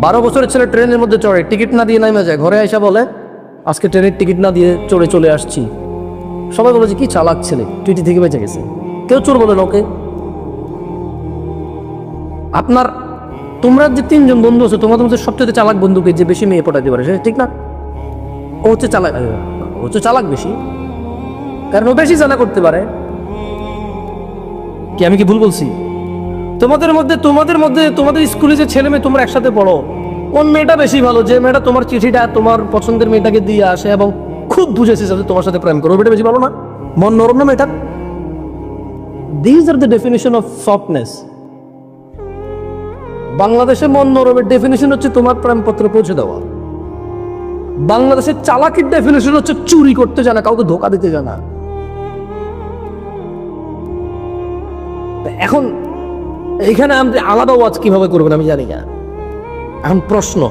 বারো বছরের ছেলে ট্রেনের মধ্যে চড়ে, টিকিট না দিয়ে নামে যায়, ঘরে আইসা বলে, আজকে ট্রেনের টিকিট না দিয়ে চড়ে চলে আসছি। সবাই বলে যে, কি চালাক ছেলে টিটি থেকে বেঁচে গেছে। কেউ চোর বলে ওকে। আপনার, তোমরা যে তিনজন বন্ধু আছে, তোমাদের মধ্যে সবচেয়ে চালাক বন্ধুকে যে বেশি মেয়ে পটাতে পারে, সেটা ঠিক না? ও হচ্ছে চালাক ও হচ্ছে চালাক বেশি। কারণ ও বেশি জানা করতে পারে। কি আমি কি ভুল বলছি? তোমাদের মধ্যে তোমাদের মধ্যে, তোমাদের স্কুলে যে ছেলে মেয়ে তোমরা একসাথে পড়ো কোন মেয়েটা বেশি ভালো, যে মেয়েটা তোমার চিঠিটা, তোমার পছন্দের মেয়েটাকে দিয়ে আসে এবং খুব বুঝেছে যাতে তোমার সাথে প্রেম করো মেয়েটা বেশি ভালো না? মন নরম না মেয়েটা these are the definition of softness বাংলাদেশে মন নরমের ডেফিনেশন হচ্ছে তোমার প্রেমপত্র পৌঁছে দেওয়া। বাংলাদেশের চালাকির ডেফিনেশন হচ্ছে চুরি করতে জানা, কাউকে ধোকা দিতে জানা। এখন এখানে আপনি আলাদা ওয়াজ কীভাবে করবেন আমি জানি না। এখন প্রশ্ন,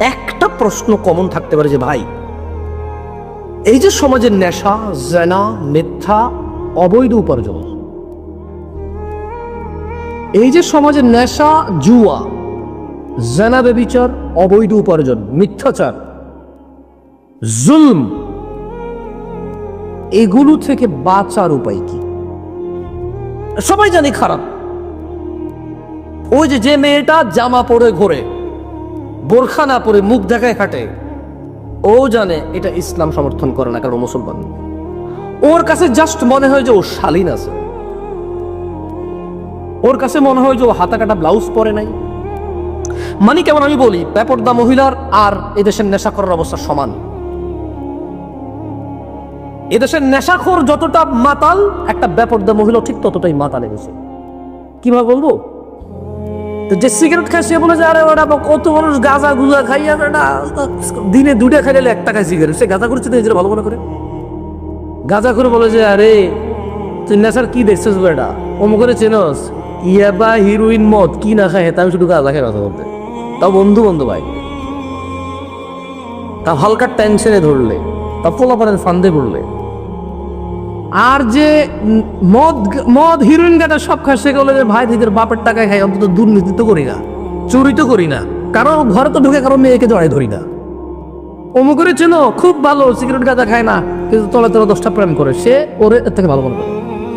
একটা প্রশ্ন কমন থাকতে পারে যে, ভাই, এই যে সমাজের নেশা, জেনা, মিথ্যা, অবৈধ উপার্জন, এই যে সমাজের নেশা, জুয়া, জেনা বেবিচার অবৈধ উপার্জন, মিথ্যাচার, জুলম, এগুলো থেকে বাঁচার উপায় কি? সবাই জানি খারাপ। ওই যে যে মেয়েটা জামা পরে ঘোরে বোরখা না পরে মুখ দেখায় খাটে, ও জানে এটা ইসলাম সমর্থন করে না কারণ মুসলমান। ওর কাছে জাস্ট মনে হয় যে ও শালীন আছে। ওর কাছে মনে হয় যে ও হাতা কাটা ব্লাউজ পরে নাই। মানে কেমন আমি বলি ব্যাপরদা মহিলার আর এদেশের নেশা করার অবস্থা সমান। এদেশের নেশাখোর যতটা মাতাল, একটা ব্যাপরদা মহিলা ঠিক ততটাই মাতাল এদেশে কীভাবে বলব? যে সিগারেট খায় সে বলে যে, আরে ওটা কত মানুষ গাঁজা গুজা খাইয়া না দিনে দুটা খাইলে এক টাকায় সিগারেট। সে গাঁজা করছে নিজের ভালো মনে করে। গাঁজা করে বলে যে, আরে, তুই নেশার কি দেখছিস বেটা? অমুক করে চেনস। ইয়াবা হিরোইন মদ, কি না খায় তা আমি শুধু গাঁজা খাই কথা বলতে তাও বন্ধু বন্ধু ভাই। তা হালকা টেনশনে ধরলে, তা পোলাপানের ফান্দে পড়লে আর যে মদ মদ হিরোইন গাটা সব খায়, সে যে, ভাই নিজের বাপের টাকায় খাই, অন্তত দুর্নীতি তো করি না। চুরি তো করি না। কারণ ঘরে তো ঢুকে কারও মেয়েকে জড়াই ধরি না। অমুক করে চেনো, খুব ভালো সিগারেট গাঁজা খায় না। কিন্তু তলে তলে দশটা প্রেম করে, সে ওরে এর থেকে ভালো মনে করে।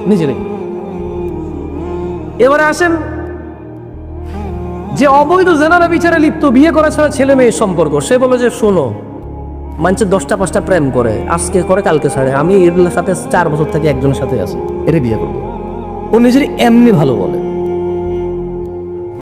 নিজেরই এবারে আসেন, যে অবৈধ জেনারা বিচারে লিপ্ত বিয়ে করা ছাড়া ছেলে মেয়ের সম্পর্ক, সে বলে যে, শোনো মানুষের দশটা পাঁচটা প্রেম করে, আজকে করে, কালকে ছাড়ে। আমি এর সাথে চার বছর থেকে একজনের সাথে আছি। এটা বিয়ে করব। ও নিজের এমনি ভালো বলে।